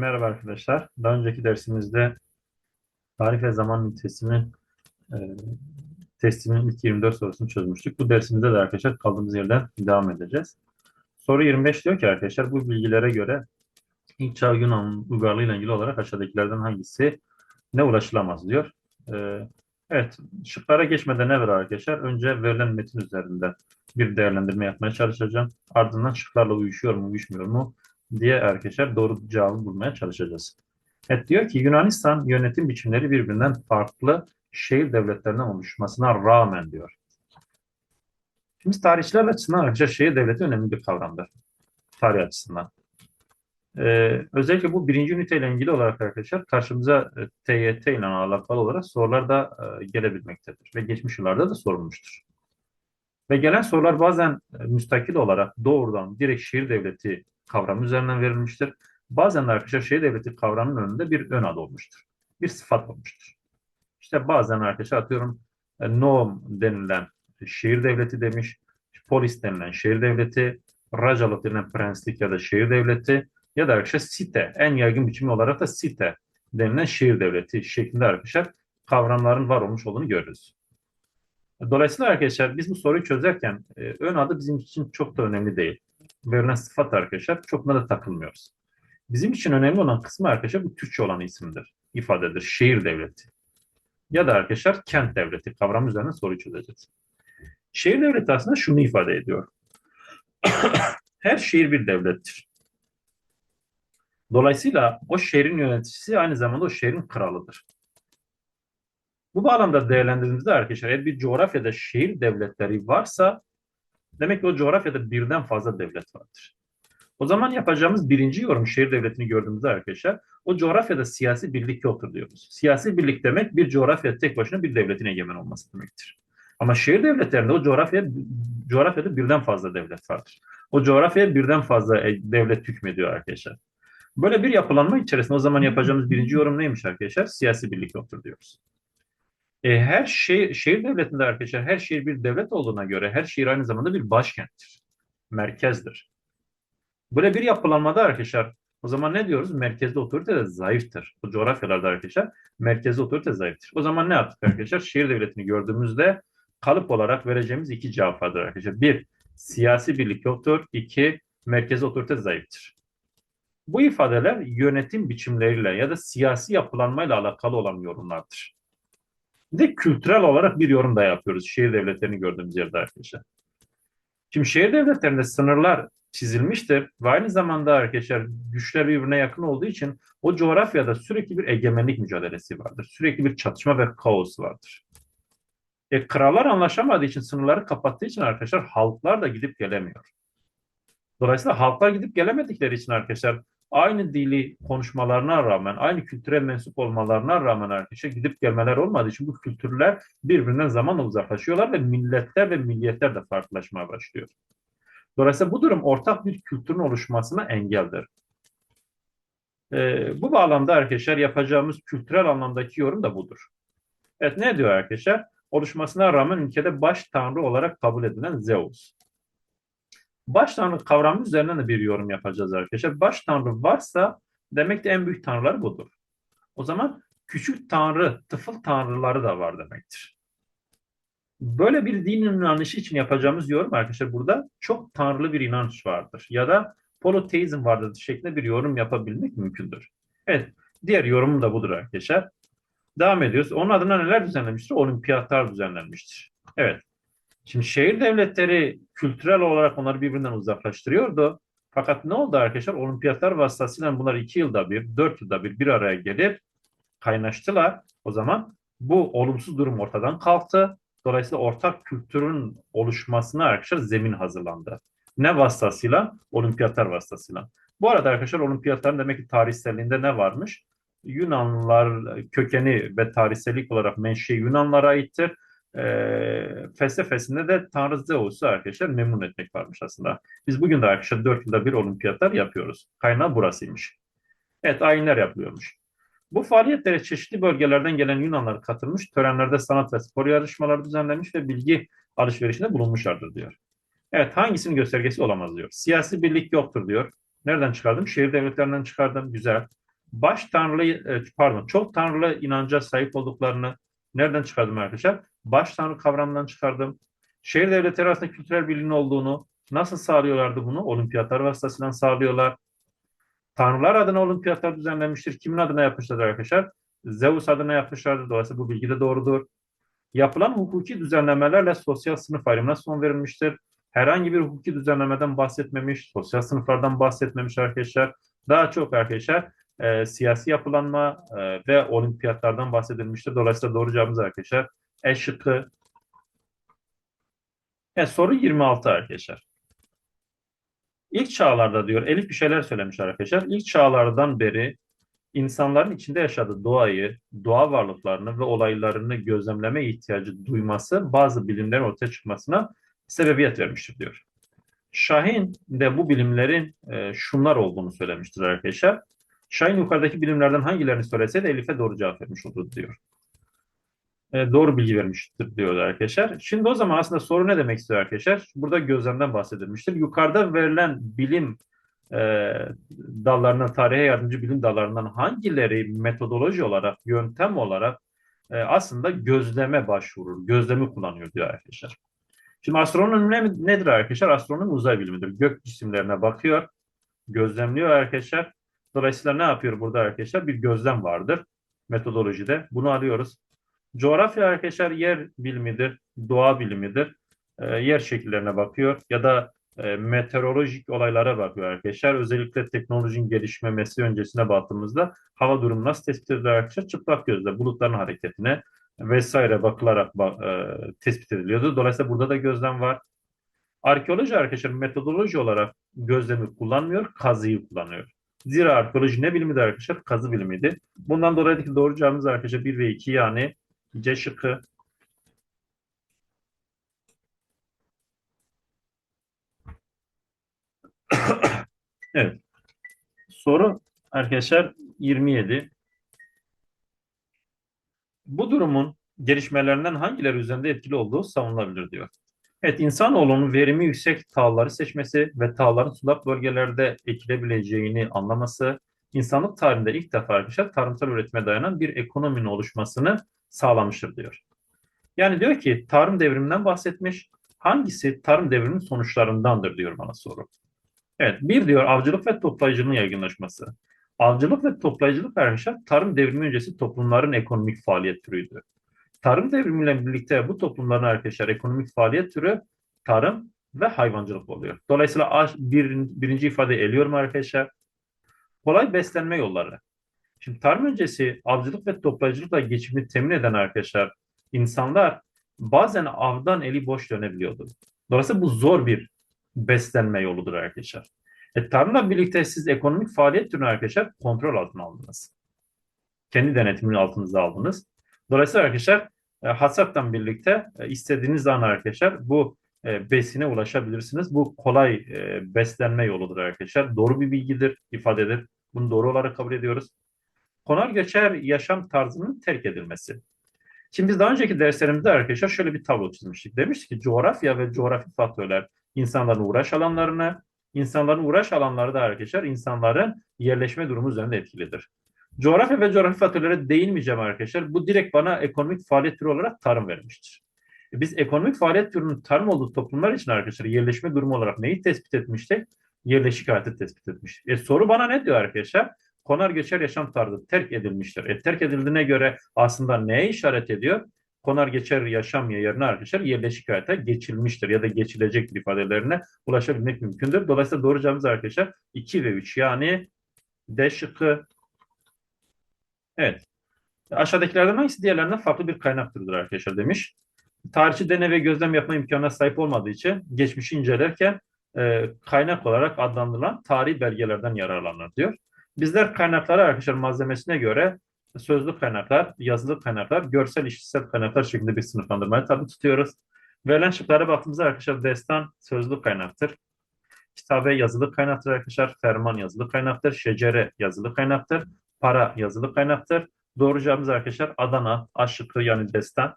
Merhaba arkadaşlar. Daha önceki dersimizde tarih ve zaman ünitesinin e, testinin ilk 24 sorusunu çözmüştük. Bu dersimizde de arkadaşlar kaldığımız yerden devam edeceğiz. Soru 25 diyor ki arkadaşlar bu bilgilere göre ilk çağ Yunan uygarlığı ile ilgili olarak aşağıdakilerden hangisi ne ulaşılamaz diyor. E, evet, şıklara geçmeden evvel arkadaşlar önce verilen metin üzerinden bir değerlendirme yapmaya çalışacağım. Ardından şıklarla uyuşuyor mu, uyuşmuyor mu diye arkadaşlar doğru cevabı bulmaya çalışacağız. Evet diyor ki Yunanistan yönetim biçimleri birbirinden farklı şehir devletlerinden oluşmasına rağmen diyor. Şimdi tarihçiler açısından arkadaşlar şehir devleti önemli bir kavramdır. Tarih açısından. Ee, özellikle bu birinci üniteyle ilgili olarak arkadaşlar karşımıza e, TYT ile alakalı olarak sorular da e, gelebilmektedir. Ve geçmiş yıllarda da sorulmuştur. Ve gelen sorular bazen e, müstakil olarak doğrudan direkt şehir devleti kavramı üzerinden verilmiştir. Bazen de arkadaşlar şehir devleti kavramının önünde bir ön adı olmuştur. Bir sıfat olmuştur. İşte bazen arkadaşlar atıyorum e, Noam denilen şehir devleti demiş, polis denilen şehir devleti, Rajalık denilen prenslik ya da şehir devleti ya da arkadaşlar site, en yaygın biçimi olarak da site denilen şehir devleti şeklinde arkadaşlar kavramların var olmuş olduğunu görürüz. Dolayısıyla arkadaşlar biz bu soruyu çözerken e, ön adı bizim için çok da önemli değil. Verilen sıfat arkadaşlar çok da takılmıyoruz. Bizim için önemli olan kısmı arkadaşlar bu Türkçe olan isimdir, ifadedir. Şehir devleti. Ya da arkadaşlar kent devleti kavramı üzerine soru çözeceğiz. Şehir devleti aslında şunu ifade ediyor. Her şehir bir devlettir. Dolayısıyla o şehrin yöneticisi aynı zamanda o şehrin kralıdır. Bu bağlamda değerlendirdiğimizde arkadaşlar eğer bir coğrafyada şehir devletleri varsa demek ki o coğrafyada birden fazla devlet vardır. O zaman yapacağımız birinci yorum şehir devletini gördüğümüzde arkadaşlar o coğrafyada siyasi birlik yoktur diyoruz. Siyasi birlik demek bir coğrafya tek başına bir devletin egemen olması demektir. Ama şehir devletlerinde o coğrafya coğrafyada birden fazla devlet vardır. O coğrafyaya birden fazla devlet hükmediyor arkadaşlar. Böyle bir yapılanma içerisinde o zaman yapacağımız birinci yorum neymiş arkadaşlar? Siyasi birlik yoktur diyoruz. E, her şey, şehir devletinde arkadaşlar her şehir bir devlet olduğuna göre her şehir aynı zamanda bir başkenttir. Merkezdir. Böyle bir yapılanmada arkadaşlar o zaman ne diyoruz? Merkezde otorite de zayıftır. Bu coğrafyalarda arkadaşlar merkezde otorite zayıftır. O zaman ne yaptık arkadaşlar? Şehir devletini gördüğümüzde kalıp olarak vereceğimiz iki cevap vardır arkadaşlar. Bir, siyasi birlik yoktur. İki, merkezi otorite zayıftır. Bu ifadeler yönetim biçimleriyle ya da siyasi yapılanmayla alakalı olan yorumlardır. Bir de kültürel olarak bir yorum da yapıyoruz şehir devletlerini gördüğümüz yerde arkadaşlar. Şimdi şehir devletlerinde sınırlar çizilmiştir ve aynı zamanda arkadaşlar güçler birbirine yakın olduğu için o coğrafyada sürekli bir egemenlik mücadelesi vardır. Sürekli bir çatışma ve kaos vardır. E, krallar anlaşamadığı için sınırları kapattığı için arkadaşlar halklar da gidip gelemiyor. Dolayısıyla halklar gidip gelemedikleri için arkadaşlar aynı dili konuşmalarına rağmen, aynı kültüre mensup olmalarına rağmen arkadaşlar gidip gelmeler olmadığı için bu kültürler birbirinden zamanla uzaklaşıyorlar ve milletler ve milliyetler de farklılaşmaya başlıyor. Dolayısıyla bu durum ortak bir kültürün oluşmasına engeldir. Ee, bu bağlamda arkadaşlar yapacağımız kültürel anlamdaki yorum da budur. Evet ne diyor arkadaşlar? Oluşmasına rağmen ülkede baş tanrı olarak kabul edilen Zeus. Baş tanrı kavramı üzerinden de bir yorum yapacağız arkadaşlar. Baş tanrı varsa demek ki en büyük tanrılar budur. O zaman küçük tanrı, tıfıl tanrıları da var demektir. Böyle bir din inanışı için yapacağımız yorum arkadaşlar burada çok tanrılı bir inanç vardır. Ya da poloteizm vardır şeklinde bir yorum yapabilmek mümkündür. Evet, diğer yorumum da budur arkadaşlar. Devam ediyoruz. Onun adına neler düzenlenmiştir? Olimpiyatlar düzenlenmiştir. Evet. Şimdi şehir devletleri kültürel olarak onları birbirinden uzaklaştırıyordu. Fakat ne oldu arkadaşlar? Olimpiyatlar vasıtasıyla bunlar iki yılda bir, dört yılda bir bir araya gelip kaynaştılar. O zaman bu olumsuz durum ortadan kalktı. Dolayısıyla ortak kültürün oluşmasına arkadaşlar zemin hazırlandı. Ne vasıtasıyla? Olimpiyatlar vasıtasıyla. Bu arada arkadaşlar olimpiyatların demek ki tarihselliğinde ne varmış? Yunanlılar kökeni ve tarihsellik olarak menşe Yunanlara aittir e, felsefesinde de Tanrı Zeus'u arkadaşlar memnun etmek varmış aslında. Biz bugün de arkadaşlar 4 yılda bir olimpiyatlar yapıyoruz. Kaynağı burasıymış. Evet ayinler yapılıyormuş. Bu faaliyetlere çeşitli bölgelerden gelen Yunanlar katılmış, törenlerde sanat ve spor yarışmaları düzenlenmiş ve bilgi alışverişinde bulunmuşlardır diyor. Evet hangisinin göstergesi olamaz diyor. Siyasi birlik yoktur diyor. Nereden çıkardım? Şehir devletlerinden çıkardım. Güzel. baş tanrılı e, pardon çok tanrılı inanca sahip olduklarını nereden çıkardım arkadaşlar? Baş tanrı kavramından çıkardım. Şehir devletleri arasında kültürel birliğin olduğunu nasıl sağlıyorlardı bunu? Olimpiyatlar vasıtasıyla sağlıyorlar. Tanrılar adına olimpiyatlar düzenlenmiştir. Kimin adına yapmışlardır arkadaşlar? Zeus adına yapmışlardır. Dolayısıyla bu bilgi de doğrudur. Yapılan hukuki düzenlemelerle sosyal sınıf ayrımına son verilmiştir. Herhangi bir hukuki düzenlemeden bahsetmemiş, sosyal sınıflardan bahsetmemiş arkadaşlar. Daha çok arkadaşlar e, siyasi yapılanma e, ve olimpiyatlardan bahsedilmiştir. Dolayısıyla doğru cevabımız arkadaşlar E şıkkı. Evet, soru 26 arkadaşlar. İlk çağlarda diyor Elif bir şeyler söylemiş arkadaşlar. İlk çağlardan beri insanların içinde yaşadığı doğayı, doğa varlıklarını ve olaylarını gözlemleme ihtiyacı duyması bazı bilimlerin ortaya çıkmasına sebebiyet vermiştir diyor. Şahin de bu bilimlerin e, şunlar olduğunu söylemiştir arkadaşlar. Şahin yukarıdaki bilimlerden hangilerini söyleseydi Elif'e doğru cevap vermiş olurdu diyor. E, doğru bilgi vermiştir diyor arkadaşlar. Şimdi o zaman aslında soru ne demek istiyor arkadaşlar? Burada gözlemden bahsedilmiştir. Yukarıda verilen bilim e, dallarından, tarihe yardımcı bilim dallarından hangileri metodoloji olarak, yöntem olarak e, aslında gözleme başvurur, gözlemi kullanıyor diyor arkadaşlar. Şimdi astronomi ne, nedir arkadaşlar? Astronomi uzay bilimidir. Gök cisimlerine bakıyor, gözlemliyor arkadaşlar. Dolayısıyla ne yapıyor burada arkadaşlar? Bir gözlem vardır metodolojide. Bunu alıyoruz. Coğrafya arkadaşlar yer bilimidir, doğa bilimidir. E, yer şekillerine bakıyor ya da e, meteorolojik olaylara bakıyor arkadaşlar. Özellikle teknolojinin gelişmemesi öncesine baktığımızda hava durumu nasıl tespit edilir arkadaşlar? Çıplak gözle bulutların hareketine vesaire bakılarak e, tespit ediliyordu. Dolayısıyla burada da gözlem var. Arkeoloji arkadaşlar metodoloji olarak gözlemi kullanmıyor, kazıyı kullanıyor. Zira arkeoloji ne bilimidir arkadaşlar? Kazı bilimiydi. Bundan dolayı ki doğru cevabımız arkadaşlar 1 ve 2 yani C şıkkı. evet. Soru arkadaşlar 27. Bu durumun gelişmelerinden hangileri üzerinde etkili olduğu savunulabilir diyor. Evet, insanoğlunun verimi yüksek tağları seçmesi ve tağların sulak bölgelerde ekilebileceğini anlaması, insanlık tarihinde ilk defa arkadaşlar tarımsal üretime dayanan bir ekonominin oluşmasını sağlamıştır diyor. Yani diyor ki tarım devriminden bahsetmiş. Hangisi tarım devriminin sonuçlarındandır diyor bana soru. Evet bir diyor avcılık ve toplayıcılığın yaygınlaşması. Avcılık ve toplayıcılık arkadaşlar tarım devrimi öncesi toplumların ekonomik faaliyet türüydü. Tarım devrimiyle birlikte bu toplumların arkadaşlar ekonomik faaliyet türü tarım ve hayvancılık oluyor. Dolayısıyla bir, birinci ifade eliyorum arkadaşlar. Kolay beslenme yolları. Şimdi tarım öncesi avcılık ve toplayıcılıkla geçimini temin eden arkadaşlar insanlar bazen avdan eli boş dönebiliyordu. Dolayısıyla bu zor bir beslenme yoludur arkadaşlar. E, tarımla birlikte siz ekonomik faaliyet türünü arkadaşlar kontrol altına aldınız. Kendi denetimin altınıza aldınız. Dolayısıyla arkadaşlar e, hasattan birlikte e, istediğiniz zaman arkadaşlar bu e, besine ulaşabilirsiniz. Bu kolay beslenme yoludur arkadaşlar. Doğru bir bilgidir, ifadedir. Bunu doğru olarak kabul ediyoruz konar göçer yaşam tarzının terk edilmesi. Şimdi biz daha önceki derslerimizde arkadaşlar şöyle bir tablo çizmiştik. Demiştik ki coğrafya ve coğrafi faktörler insanların uğraş alanlarını, insanların uğraş alanları da arkadaşlar insanların yerleşme durumu üzerinde etkilidir. Coğrafya ve coğrafi faktörlere değinmeyeceğim arkadaşlar. Bu direkt bana ekonomik faaliyet türü olarak tarım vermiştir. E, biz ekonomik faaliyet türünün tarım olduğu toplumlar için arkadaşlar yerleşme durumu olarak neyi tespit etmiştik? Yerleşik hayatı tespit etmiştik. E, soru bana ne diyor arkadaşlar? konar geçer yaşam tarzı terk edilmiştir. E, terk edildiğine göre aslında neye işaret ediyor? Konar geçer yaşam yerine arkadaşlar yerleşik hayata geçilmiştir ya da geçilecek ifadelerine ulaşabilmek mümkündür. Dolayısıyla doğru cevabımız arkadaşlar 2 ve 3 yani D şıkkı. Evet. Aşağıdakilerden hangisi diğerlerinden farklı bir kaynak türüdür arkadaşlar demiş. Tarihçi deney ve gözlem yapma imkanına sahip olmadığı için geçmişi incelerken e, kaynak olarak adlandırılan tarihi belgelerden yararlanır diyor. Bizler kaynakları arkadaşlar malzemesine göre sözlü kaynaklar, yazılı kaynaklar, görsel işitsel kaynaklar şeklinde bir sınıflandırmayı tabi tutuyoruz. Verilen şıklara baktığımızda arkadaşlar destan sözlü kaynaktır. Kitabe yazılı kaynaktır arkadaşlar. Ferman yazılı kaynaktır. Şecere yazılı kaynaktır. Para yazılı kaynaktır. Doğru cevabımız arkadaşlar Adana, aşıkı yani destan.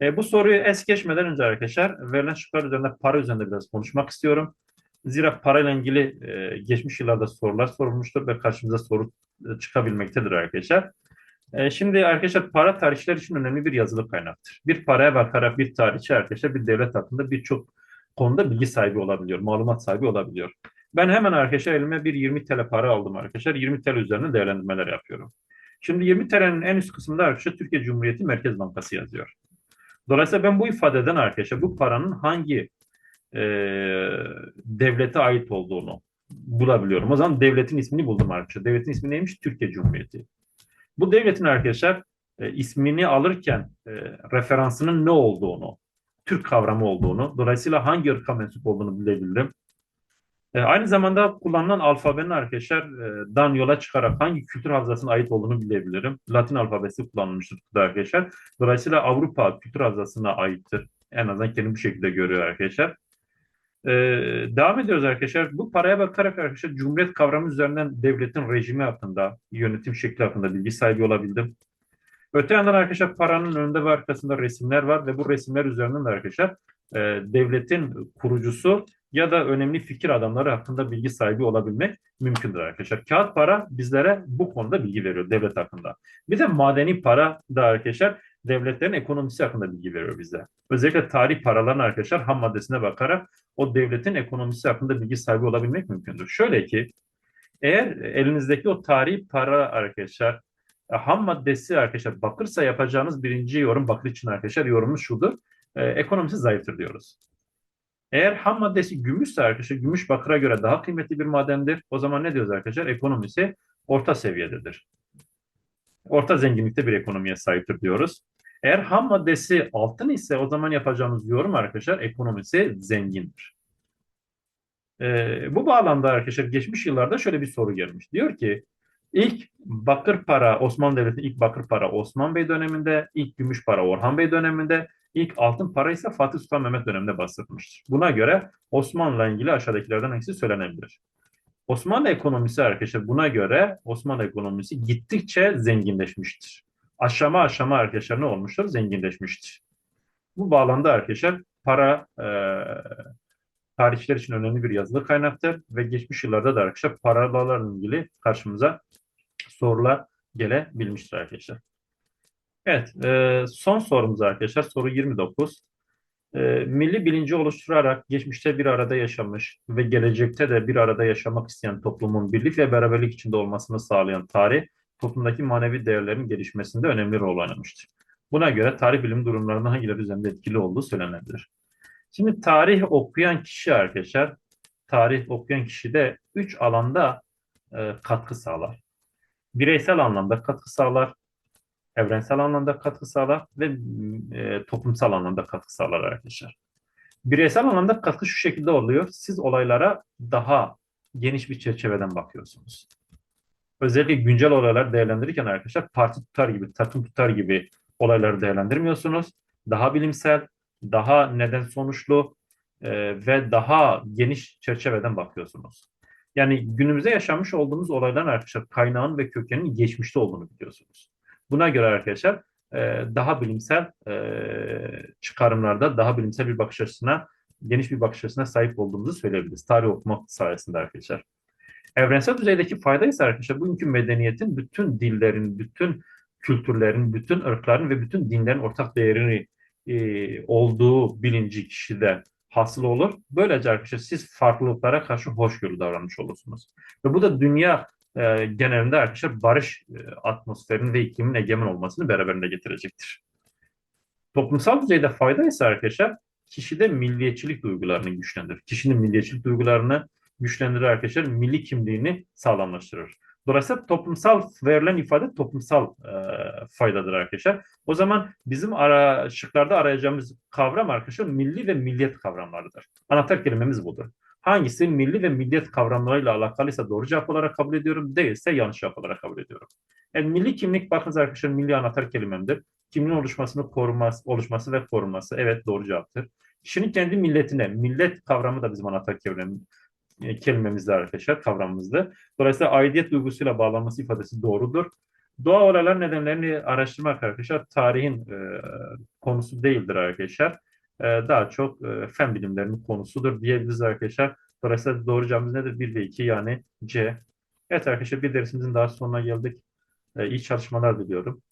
E, bu soruyu es geçmeden önce arkadaşlar verilen şıklar üzerinde para üzerinde biraz konuşmak istiyorum. Zira parayla ilgili e, geçmiş yıllarda sorular sorulmuştur ve karşımıza soru e, çıkabilmektedir arkadaşlar. E, şimdi arkadaşlar para tarihçiler için önemli bir yazılı kaynaktır. Bir paraya bakarak bir tarihçi arkadaşlar bir devlet hakkında birçok konuda bilgi sahibi olabiliyor, malumat sahibi olabiliyor. Ben hemen arkadaşlar elime bir 20 TL para aldım arkadaşlar. 20 TL üzerine değerlendirmeler yapıyorum. Şimdi 20 TL'nin en üst kısmında arkadaşlar Türkiye Cumhuriyeti Merkez Bankası yazıyor. Dolayısıyla ben bu ifadeden arkadaşlar bu paranın hangi e, devlete ait olduğunu bulabiliyorum. O zaman devletin ismini buldum arkadaşlar. Devletin ismi neymiş? Türkiye Cumhuriyeti. Bu devletin arkadaşlar e, ismini alırken e, referansının ne olduğunu, Türk kavramı olduğunu, dolayısıyla hangi ırka mensup olduğunu bilebilirim. E, aynı zamanda kullanılan alfabenin arkadaşlar e, dan yola çıkarak hangi kültür havzasına ait olduğunu bilebilirim. Latin alfabesi kullanılmıştır arkadaşlar. Dolayısıyla Avrupa kültür havzasına aittir. En azından kendimi bu şekilde görüyor arkadaşlar. E, devam ediyoruz arkadaşlar. Bu paraya bakarak arkadaşlar Cumhuriyet kavramı üzerinden devletin rejimi hakkında, yönetim şekli hakkında bilgi sahibi olabildim. Öte yandan arkadaşlar paranın önünde ve arkasında resimler var ve bu resimler üzerinden de arkadaşlar e, devletin kurucusu ya da önemli fikir adamları hakkında bilgi sahibi olabilmek mümkündür arkadaşlar. Kağıt para bizlere bu konuda bilgi veriyor devlet hakkında. Bir de madeni para da arkadaşlar devletlerin ekonomisi hakkında bilgi veriyor bize. Özellikle tarih paraların arkadaşlar ham maddesine bakarak o devletin ekonomisi hakkında bilgi sahibi olabilmek mümkündür. Şöyle ki eğer elinizdeki o tarihi para arkadaşlar e, ham maddesi arkadaşlar bakırsa yapacağınız birinci yorum bakır için arkadaşlar yorumumuz şudur. E, ekonomisi zayıftır diyoruz. Eğer ham maddesi gümüşse arkadaşlar gümüş bakıra göre daha kıymetli bir madendir. O zaman ne diyoruz arkadaşlar? Ekonomisi orta seviyededir. Orta zenginlikte bir ekonomiye sahiptir diyoruz. Eğer ham maddesi altın ise o zaman yapacağımız yorum arkadaşlar ekonomisi zengindir. Ee, bu bağlamda arkadaşlar geçmiş yıllarda şöyle bir soru gelmiş. Diyor ki ilk bakır para Osmanlı Devleti'nin ilk bakır para Osman Bey döneminde, ilk gümüş para Orhan Bey döneminde, İlk altın para ise Fatih Sultan Mehmet döneminde bastırılmıştır. Buna göre Osmanlı'la ilgili aşağıdakilerden hangisi söylenebilir? Osmanlı ekonomisi arkadaşlar buna göre Osmanlı ekonomisi gittikçe zenginleşmiştir. Aşama aşama arkadaşlar ne olmuştur? Zenginleşmiştir. Bu bağlamda arkadaşlar para e, tarihçiler için önemli bir yazılı kaynaktır ve geçmiş yıllarda da arkadaşlar paralarla ilgili karşımıza sorular gelebilmiştir arkadaşlar. Evet, e, son sorumuz arkadaşlar. Soru 29. E, milli bilinci oluşturarak geçmişte bir arada yaşamış ve gelecekte de bir arada yaşamak isteyen toplumun birlik ve beraberlik içinde olmasını sağlayan tarih, toplumdaki manevi değerlerin gelişmesinde önemli rol oynamıştır. Buna göre tarih bilim durumlarında hangileri üzerinde etkili olduğu söylenebilir. Şimdi tarih okuyan kişi arkadaşlar, tarih okuyan kişi de üç alanda e, katkı sağlar. Bireysel anlamda katkı sağlar, evrensel anlamda katkı sağlar ve e, toplumsal anlamda katkı sağlar arkadaşlar. Bireysel anlamda katkı şu şekilde oluyor. Siz olaylara daha geniş bir çerçeveden bakıyorsunuz. Özellikle güncel olaylar değerlendirirken arkadaşlar parti tutar gibi, takım tutar gibi olayları değerlendirmiyorsunuz. Daha bilimsel, daha neden sonuçlu e, ve daha geniş çerçeveden bakıyorsunuz. Yani günümüzde yaşanmış olduğumuz olayların arkadaşlar kaynağın ve kökeninin geçmişte olduğunu biliyorsunuz. Buna göre arkadaşlar e, daha bilimsel e, çıkarımlarda daha bilimsel bir bakış açısına geniş bir bakış açısına sahip olduğumuzu söyleyebiliriz. Tarih okumak sayesinde arkadaşlar. Evrensel düzeydeki fayda ise arkadaşlar bugünkü medeniyetin bütün dillerin, bütün kültürlerin, bütün ırkların ve bütün dinlerin ortak değerini e, olduğu bilinci kişide hasıl olur. Böylece arkadaşlar siz farklılıklara karşı hoşgörü davranmış olursunuz. Ve bu da dünya e, genelinde arkadaşlar barış e, atmosferinin ve iklimin egemen olmasını beraberinde getirecektir. Toplumsal düzeyde fayda ise arkadaşlar kişide milliyetçilik duygularını güçlendirir. Kişinin milliyetçilik duygularını güçlendirir arkadaşlar. Milli kimliğini sağlamlaştırır. Dolayısıyla toplumsal verilen ifade toplumsal e, faydadır arkadaşlar. O zaman bizim ara, şıklarda arayacağımız kavram arkadaşlar milli ve milliyet kavramlarıdır. Anahtar kelimemiz budur. Hangisi milli ve milliyet kavramlarıyla alakalıysa doğru cevap olarak kabul ediyorum, değilse yanlış cevap olarak kabul ediyorum. Yani milli kimlik bakınız arkadaşlar milli anahtar kelimemdir. Kimliğin oluşmasını koruması, oluşması ve korunması evet doğru cevaptır. Kişinin kendi milletine, millet kavramı da bizim anahtar kelimemiz e, kelimemizde arkadaşlar, kavramımızda. Dolayısıyla aidiyet duygusuyla bağlanması ifadesi doğrudur. Doğa olaylar nedenlerini araştırmak arkadaşlar tarihin e, konusu değildir arkadaşlar. E, daha çok e, fen bilimlerinin konusudur diyebiliriz arkadaşlar. Dolayısıyla doğru cevabımız nedir? 1 ve 2 yani C Evet arkadaşlar bir dersimizin daha sonuna geldik. E, iyi çalışmalar diliyorum.